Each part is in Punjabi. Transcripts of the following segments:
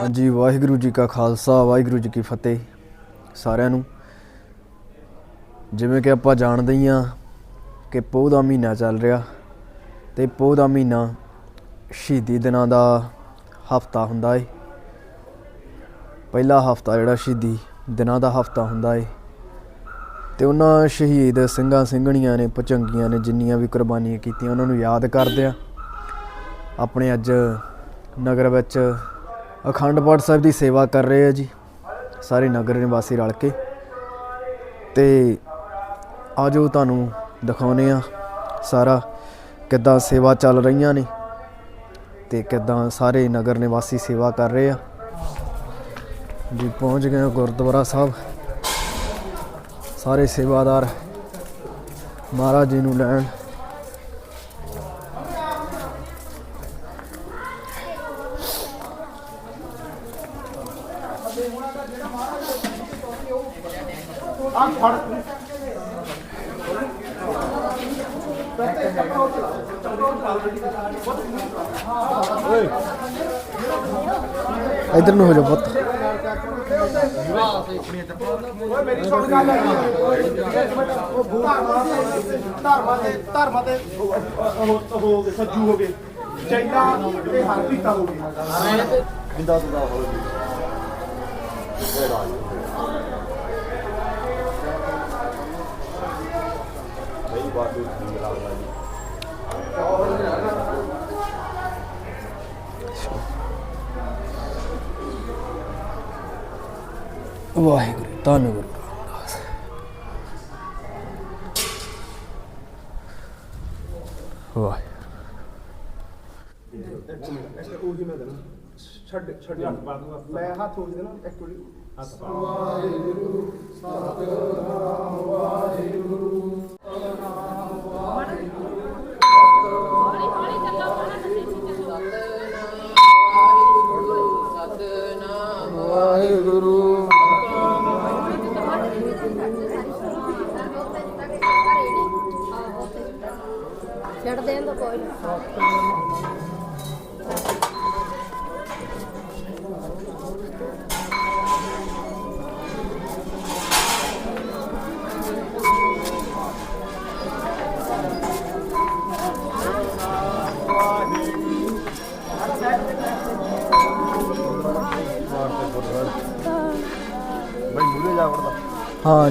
ਹਾਂਜੀ, ਵਾਹਿਗੁਰੂ ਜੀ ਕਾ ਖਾਲਸਾ, ਵਾਹਿਗੁਰੂ ਜੀ ਕੀ ਫਤਿਹ ਸਾਰਿਆਂ ਨੂੰ। ਜਿਵੇਂ ਕਿ ਆਪਾਂ ਜਾਣਦੇ ਹੀ ਆ ਕਿ ਪੋਹ ਦਾ ਮਹੀਨਾ ਚੱਲ ਰਿਹਾ ਤੇ ਪੋਹ ਦਾ ਮਹੀਨਾ ਸ਼ਹੀਦੀ ਦਿਨਾਂ ਦਾ ਹਫਤਾ ਹੁੰਦਾ ਏ। ਪਹਿਲਾ ਹਫਤਾ ਜਿਹੜਾ ਸ਼ਹੀਦੀ ਦਿਨਾਂ ਦਾ ਹਫਤਾ ਹੁੰਦਾ ਏ। ਤੇ ਉਹਨਾਂ ਸ਼ਹੀਦ ਸਿੰਘਾਂ ਸਿੰਘਣੀਆਂ ਨੇ, ਪਚੰਗੀਆਂ ਨੇ ਜਿੰਨੀਆਂ ਵੀ ਕੁਰਬਾਨੀਆਂ ਕੀਤੀਆਂ, ਉਹਨਾਂ ਨੂੰ ਯਾਦ ਕਰਦੇ ਆ ਆਪਣੇ ਅੱਜ ਨਗਰ ਵਿੱਚ ਅਖੰਡ ਪਾਠ ਸਾਹਿਬ ਦੀ ਸੇਵਾ ਕਰ ਰਹੇ ਆ ਜੀ। ਸਾਰੇ ਨਗਰ ਨਿਵਾਸੀ ਰਲ ਕੇ। ਤੇ ਆਜੋ ਤੁਹਾਨੂੰ ਦਿਖਾਉਨੇ ਆ ਸਾਰਾ ਕਿੱਦਾਂ ਸੇਵਾ ਚੱਲ ਰਹੀਆਂ ਨੇ ਤੇ ਕਿੱਦਾਂ ਸਾਰੇ ਨਗਰ ਨਿਵਾਸੀ ਸੇਵਾ ਕਰ ਰਹੇ ਆ। ਜੀ, ਪਹੁੰਚ ਗਏ ਗੁਰਦੁਆਰਾ ਸਾਹਿਬ। ਸਾਰੇ ਸੇਵਾਦਾਰ ਮਹਾਰਾਜ ਜੀ ਨੂੰ ਲੈਣ ਇਧਰ ਨੂੰ ਹੋ ਜਾ ਪੁੱਤ। ਧਰਮਾਂ ਦੇ ਧਰਮਾਂ ਦੇ ਹੋ ਗਏ ਸੱਜੂ ਹੋ ਗਏ ਚੈਨਾ ਤੇ ਹਰਪੀਤਾ ਹੋ ਗਏ ਜਿੰਦਾ ਤੁਦਾ ਹੋ ਗਈ ਨਹੀਂ ਬਾਤ ਨਹੀਂ ਲੱਗਦਾ। ਵਾਹਿਗੁਰੂ ਧੰਨ ਗੁਰੂ ਰਾਮਦਾਸ ਵਾਹਿਗੁਰੂ। ਉਹੀ ਮੈਂ ਦੇਣਾ ਛੱਡ ਛੱਡ ਹੱਥ ਪਾ ਦੂੰਗਾ ਮੈਂ ਹੱਥ ਹੋ ਦੇਣਾ ਇੱਕ ਵਾਰੀ। ਹੱਥ ਪਾ ਛੱਡ ਬਈ ਮੂਰੇ ਜਾ ਵੜਦਾ। ਹਾਂ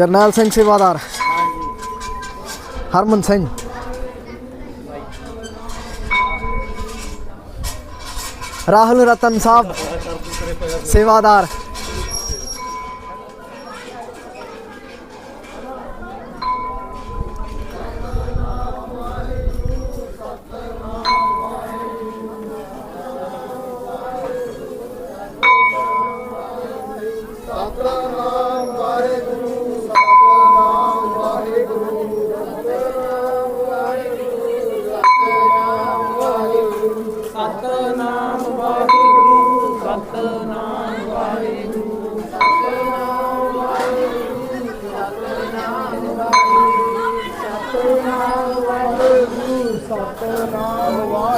ਜਰਨੈਲ ਸਿੰਘ ਸੇਵਾਦਾਰ। ਹਰਮਨ ਸਿੰਘ। ਰਾਹੁਲ ਰਤਨ ਸਾਹਿਬ ਸੇਵਾਦਾਰ।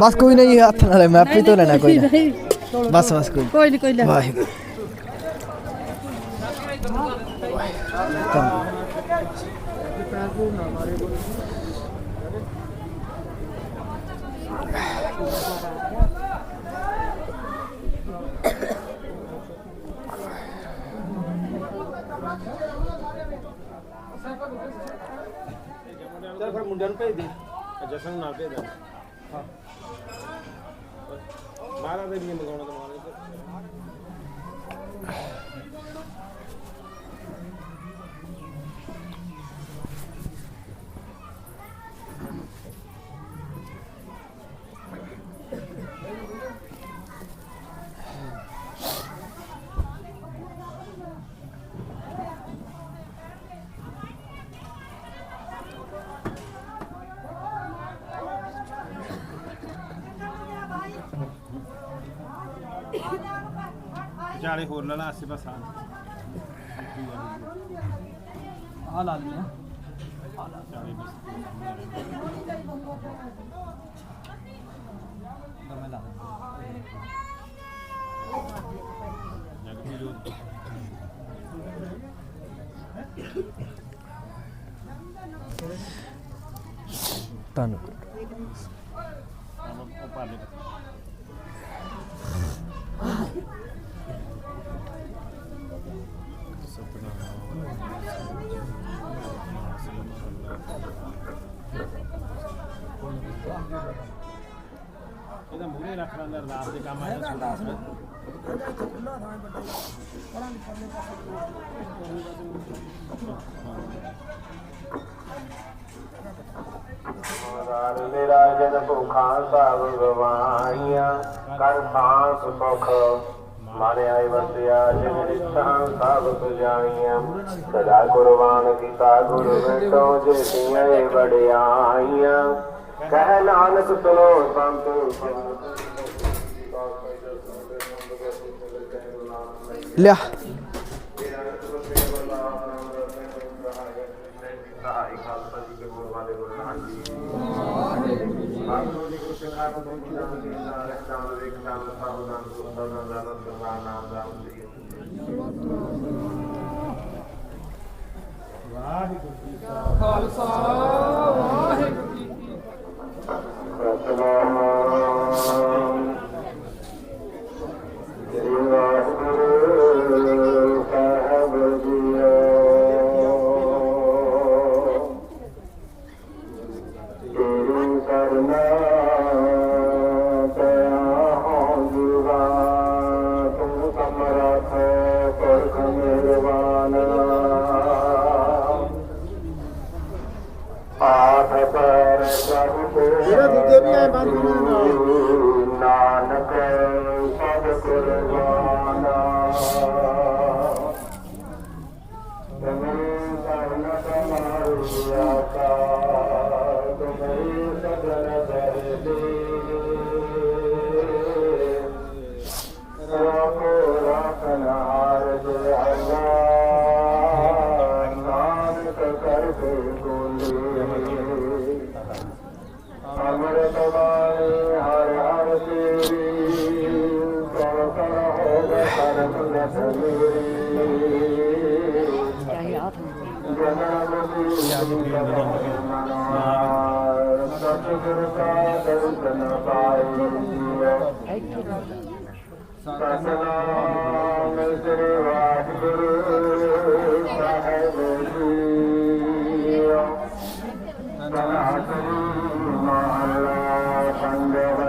ਬਸ ਕੋਈ ਨਹੀਂ ਹੱਥ ਨਾਲੇ ਮੈਂ ਆਪੇ ਤੋਂ ਲੈਣਾ ਕੋਈ ਨਾ। ਬਸ ਬਸ ਕੋਈ ਕੋਈ ਨਹੀਂ ਕੋਈ ਲੈ ਵਾਹਿਗੁਰੂ। ਫਿਰ મુંડાનું કહી દે. જસનું નામ કહી દે. મારા બેન મગાવવાનું તમારે ਚਾਲੇ ਹੋਰ ਲਾ ਲਾ ਆਸੇ ਪਾਸੇ ਆ। ਆ ਲਾ ਚਾਲੇ ਬਸ। ਮੈਂ ਧੰਨਵਾਦ। ਪਾਲੇ ਇਹਦਾ ਮੂਰੇ ਰੱਖ ਲੈਂਦਾ ਅਰਦਾਸ ਦੇ ਕੰਮ ਆਇਆ ਅਰਦਾਸ ਨੂੰ ਇਹਦਾ ਇੱਥੇ ਖੁੱਲਾ ਥਾਂ ਵੱਡਾ। ਪਰਾਂ ਦੇ ਪਰਲੇ ਪਾਸੇ ਰਾਜ ਦੇ ਰਾਜ ਜਨ ਭੁਖਾਂ ਸਾਬ ਗਵਾਈਆਂ ਕਰ ਬਾਸ ਸੁਖ ਮਾਰੇ ਆਏ ਵਸਿਆ, ਜਿਨ ਰਿਛਾਂ ਸਭ ਸੁਜਾਈਆਂ, ਸਦਾ ਕੁਰਬਾਨ ਕੀਤਾ ਗੁਰੂ ਵੇਟੋ ਜਿਤੀਆਂ ਬੜਿਆਈਆਂ ਕਹਿ ਨਾਨਕ ਸੁਣੋ ਸੰਤ ਲਿਆ ਸਹਾਈ ਖਾਲਸਾ ਜੀ ਦੇ ਗੁਰੂ ਵਾਲੇ ਗੁਰੂ ਨਾਨਕ ਜੀ ਵਾਹਿਗੁਰੂ ਜੀ ਕੋ ਸਿਖਾ ਕੋ ਦੁਖੀ ਨਾਮ ਦੀ ਨਾਮ ਨਾਮ ਦੇ ਨਾਮ ਸਾਹਿਬ ਨਾਮ ਸੁਖਦਾ ਨਾਮ ਦਾ ਨਾਮ ਨਾਮ ਦਾ ਨਾਮ ਦੀ ਖਾਲਸਾ ਵਾਹਿਗੁਰੂ ਦਰਸ਼ਨ ਪਾਈ ਸਤਨਾਮ ਸ੍ਰੀ ਵਾਹਿਗੁਰੂ ਸਾਹਿਬ ਜੀ ਸਨਾਤਨ ਮਹਲਾ ਸੰਗਮ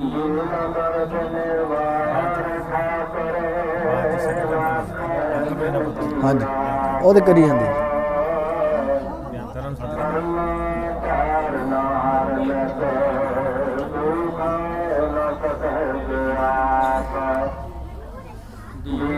ਜੀਵਨ ਮਰਦ ਨਿਰਵਾਣ ਠਾਕਰ ਹਾਂਜੀ ਉਹਦੇ ਕਰੀ ਜਾਂਦੇ।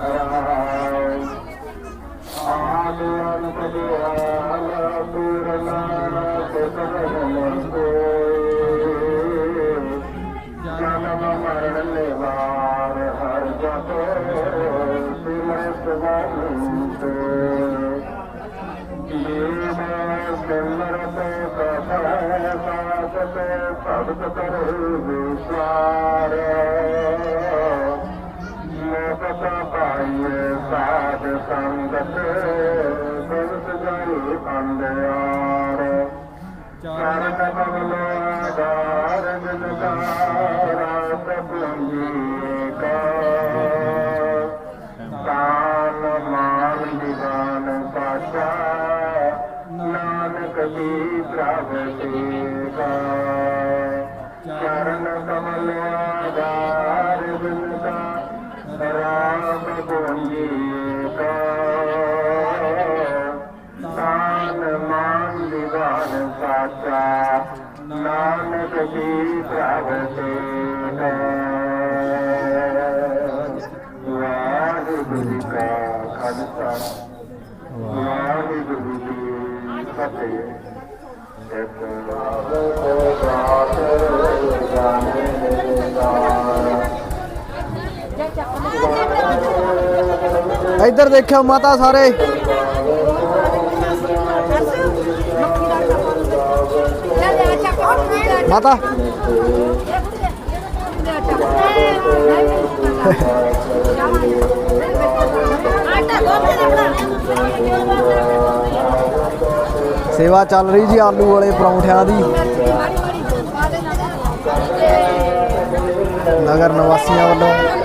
Thank you. सत ਪਾਈਏ ਸਾਧ ਸੰਗਤ ਸੰਤ ਜਨ ਅੰਧਿਆਰ। ਚਰਨ ਕਮਲ ਆਧਾਰ ਜਨਕਾਰਾ ਸਤਿ ਕਾ ਤਾਨ ਮਾਨ ਦਿਵਾਨ ਪਾਸ਼ਾ ਨਾਨਕ ਦੀ ਪ੍ਰਭਤੀ ਕਾ ਦਿਵਾਨ ਪਾਸ਼ਾ ਨਾਨਕ ਦੀ ਪ੍ਰਭਤੀ ਕਾ ਵਾਹਿਗੁਰੂ ਜੀ ਕਾ ਖਾਲਸਾ। ਵਾਹਿਗੁਰੂ ਜੀ ਕੀ ਫਤਿਹ ਸਤਿ ਇੱਧਰ ਦੇਖਿਓ ਮਾਤਾ ਸਾਰੇ। ਮਾਤਾ। ਸੇਵਾ ਚੱਲ ਰਹੀ ਜੀ ਆਲੂ ਵਾਲੇ ਪਰੌਂਠਿਆਂ ਦੀ। ਨਗਰ ਨਿਵਾਸੀਆਂ ਵੱਲੋਂ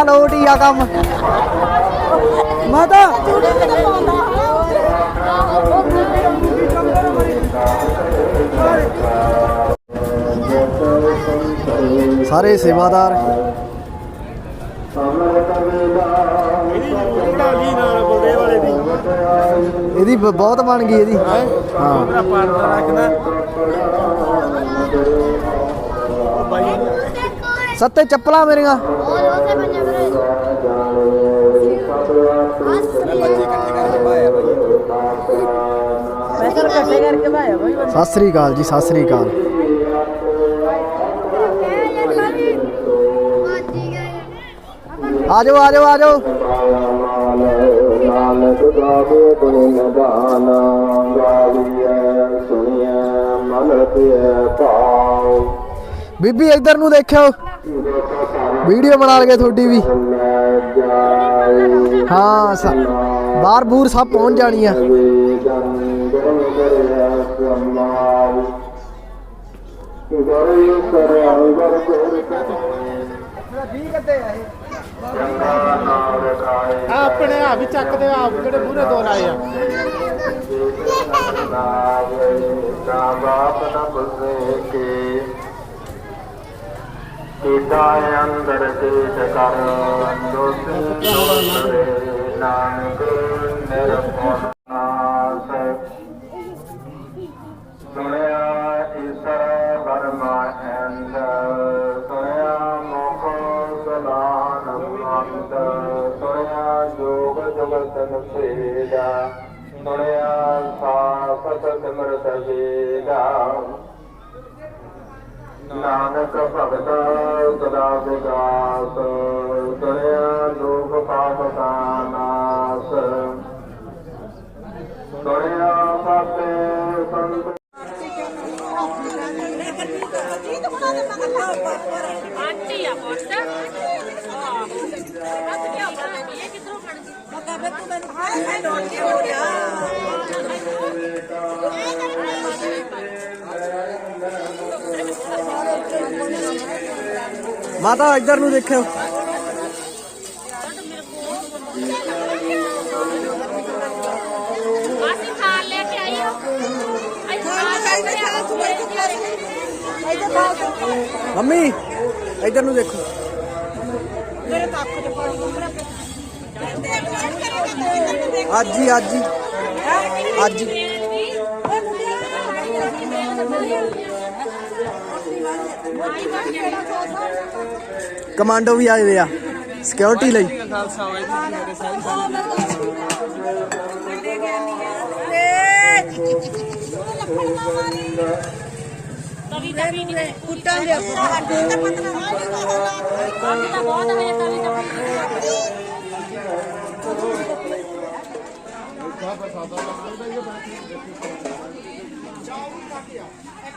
ਆ ਲੋਟ ਹੀ ਆ ਕੰਮ। ਮਾਤਾ। ਸਾਰੇ ਸੇਵਾਦਾਰ। ਇਹਦੀ ਬਹੁਤ ਬਣ ਗਈ ਇਹਦੀ। ਹਾਂ? ਰੱਖਦਾ। ਸੱਤੇ ਚੱਪਲਾਂ ਮੇਰੀਆਂ। ਮੈਂ ਇਕੱਠੇ ਕਰਕੇ ਭਾਇਆ ਬਈ ਸਤਿ ਸ੍ਰੀ ਅਕਾਲ ਜੀ, ਸਤਿ ਸ੍ਰੀ ਅਕਾਲ। ਆਜੋ ਆਜੋ ਆਜੋ। ਨਾਨਕ ਗਾਵੇ ਗੁਣ ਨਿਧਾਨ ਗਾਵੀਐ ਸੁਣੀਐ ਮਨ ਪਿਐ ਭਾਉ ਬੀਬੀ ਇੱਧਰ ਨੂੰ ਦੇਖਿਓ। ਵੀਡੀਓ ਬਣਾ ਲਗੇ ਤੁਹਾਡੀ ਵੀ। ਹਾਂ ਸ- ਬਾਹਰ ਬੂਰ ਸਭ ਪਹੁੰਚ ਜਾਣੀ ਆ ਆਪਣੇ ਆ ਵੀ ਚੱਕਦੇ ਆ ਆਪ ਕਿਹੜੇ ਮੂਹਰੇ ਦੋ ਲਾਏ ਆ? ਨਾ ਬਾਪ ਨਾ ਬਸੇ ਕੇ ਕੀਟਾ ਅੰਦਰ ਦੇਸ਼ ਕਰ ਦੋਸੀ ਨਾਨਕ ਨਿਰਭਉ ਨਾਸ। ਸੁਣਿਆ ਈਸ਼ਰ ਬਰਮਾ ਅੰਦ ਸੁਣਿਆ ਮੁਖ ਸਲਾਨ ਅੰਦ ਸੁਣਿਆ ਜੋਗ ਜਗਤਨ ਸੇਦਾ ਸੁਣਿਆ ਸਾਸਤ ਸਿਮਰਤ ਵੇਦਾ। ਨਾਨਕ ਭਗਤ ਸਦਾ ਵਿਗਾਸ ਸੁਣਿਆ ਲੋਕ ਪਾਪ ਦਾ ਨਾਸ। ਸੁਣਿਆ ਸਾਤੇ ਸੰਤ। ਆਂਟੀ ਆ ਪੁੱਤ ਆਹ ਬਸ ਕੀ ਆਪਣਾ ਇਹ ਕਿਥੋਂ ਖਣ ਮਾਤਾ ਇੱਧਰ ਨੂੰ ਦੇਖਿਓ ਅਸੀਂ ਖਾਣ ਲੈ ਕੇ ਆਈ ਹੋ ਅਸੀਂ ਖਾਣ ਲੈ ਕੇ ਆਈ ਮੰਮੀ ਇੱਧਰ ਨੂੰ ਦੇਖੋ। ਅੱਜ ਹੀ ਅੱਜ ਹੀ। ਅੱਜ ਹੀ। ਕਮਾਂਡੋ ਵੀ ਆਏ ਵੇ ਆ ਸਿਕਿਉਰਿਟੀ ਲਈ। ਤਵੀ ਤਵੀ ਨਹੀਂ ਕੁੱਟਾਂ ਦੇ ਕਾਫੀ ਤਾਂ ਬਹੁਤ ਹੈ ਤਵੀ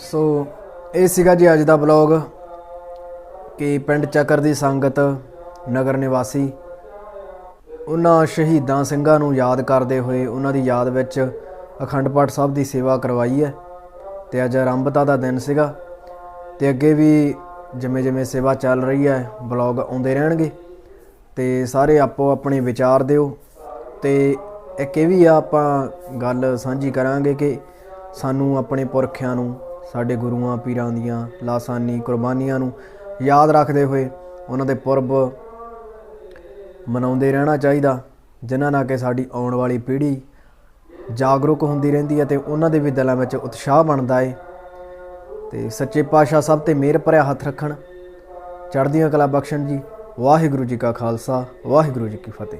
ਸੋ ਇਹ ਸੀਗਾ ਜੀ ਅੱਜ ਦਾ ਬਲੌਗ ਕਿ ਪਿੰਡ ਚੱਕਰ ਦੀ ਸੰਗਤ ਨਗਰ ਨਿਵਾਸੀ ਉਹਨਾਂ ਸ਼ਹੀਦਾਂ ਸਿੰਘਾਂ ਨੂੰ ਯਾਦ ਕਰਦੇ ਹੋਏ ਉਹਨਾਂ ਦੀ ਯਾਦ ਵਿੱਚ ਅਖੰਡ ਪਾਠ ਸਾਹਿਬ ਦੀ ਸੇਵਾ ਕਰਵਾਈ ਹੈ ਤੇ ਅੱਜ ਆਰੰਭਤਾ ਦਾ ਦਿਨ ਸੀਗਾ ਤੇ ਅੱਗੇ ਵੀ ਜਿਵੇਂ ਜਿਵੇਂ ਸੇਵਾ ਚੱਲ ਰਹੀ ਹੈ, ਬਲੌਗ ਆਉਂਦੇ ਰਹਿਣਗੇ। ਤੇ ਸਾਰੇ ਆਪੋ ਆਪਣੇ ਵਿਚਾਰ ਦਿਓ ਤੇ ਇੱਕ ਇਹ ਵੀ ਆ, ਆਪਾਂ ਗੱਲ ਸਾਂਝੀ ਕਰਾਂਗੇ ਕਿ ਸਾਨੂੰ ਆਪਣੇ ਪੁਰਖਿਆਂ ਨੂੰ, ਸਾਡੇ ਗੁਰੂਆਂ, ਪੀਰਾਂ ਦੀਆਂ ਲਾਸਾਨੀ ਕੁਰਬਾਨੀਆਂ ਨੂੰ ਯਾਦ ਰੱਖਦੇ ਹੋਏ ਉਹਨਾਂ ਦੇ ਪੁਰਬ ਮਨਾਉਂਦੇ ਰਹਿਣਾ ਚਾਹੀਦਾ, ਜਿਨ੍ਹਾਂ ਨਾਲ ਕਿ ਸਾਡੀ ਆਉਣ ਵਾਲੀ ਪੀੜ੍ਹੀ ਜਾਗਰੂਕ ਹੁੰਦੀ ਰਹਿੰਦੀ ਹੈ ਤੇ ਉਹਨਾਂ ਦੇ ਵੀ ਦਿਲਾਂ ਵਿੱਚ ਉਤਸ਼ਾਹ ਬਣਦਾ ਏ। ਤੇ ਸੱਚੇ ਪਾਤਸ਼ਾਹ ਸਭ ਤੇ ਮਿਹਰ ਭਰਿਆ ਹੱਥ ਰੱਖਣ। ਚੜ੍ਹਦੀਆਂ ਕਲਾ ਬਖਸ਼ਣ ਜੀ। ਵਾਹਿਗੁਰੂ ਜੀ ਕਾ ਖਾਲਸਾ, ਵਾਹਿਗੁਰੂ ਜੀ ਕੀ ਫਤਿਹ।